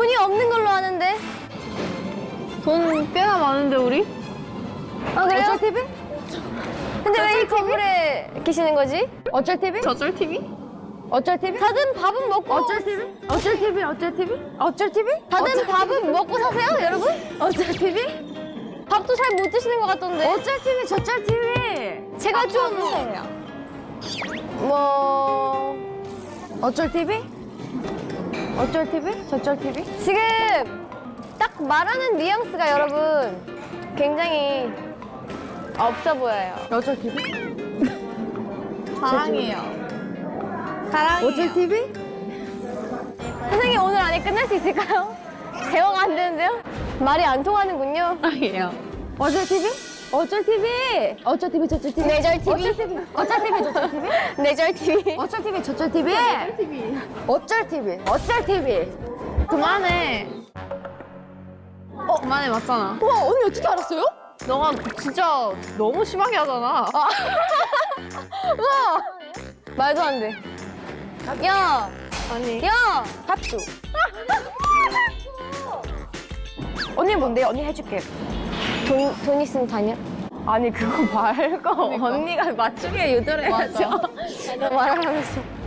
돈이 없는 걸로 아는데. 돈 꽤나 많은데 우리? 아 그래요? 어쩔 TV? 근데 왜이 거울에 계시는 거지? 어쩔 TV? 저쩔 TV? 어쩔 TV? 다들 밥은 먹고 어쩔 TV? 어쩔 TV? 어쩔 TV? 어쩔 TV? 다들 밥은 먹고 사세요, 여러분? 어쩔 TV? 밥도 잘 못 드시는 것 같던데. 어쩔 TV? 저쩔 TV? 제가 좀 뭐. 어쩔 TV? 어쩔 TV? 저쩔 TV? 지금 딱 말하는 뉘앙스가 여러분 굉장히 없어 보여요. 어쩔 TV? 사랑해요. 사랑해요. 어쩔 TV? 선생님 오늘 안에 끝날 수 있을까요? 대화가 안 되는데요? 말이 안 통하는군요. 사랑해요. 어쩔 TV? 어쩔 TV? 어쩔 TV? 저쩔 TV? 내절 TV. 어쩔 TV? 어쩔 TV? 저쩔 TV? 내절 TV. 어쩔 TV? 저쩔 TV? 어쩔 TV? 어쩔 TV? 그만해. 어, 그만해 맞잖아. 우와 언니 어떻게 알았어요? 너가 진짜 너무 심하게 하잖아. 말도 안 돼. 야, 아니. 야, 합주 언니 뭔데? 언니 해줄게 돈, 돈 있으면 다녀. 아니 그거 말고 언니가 맞추게 유도를 해야죠 너 말하면서.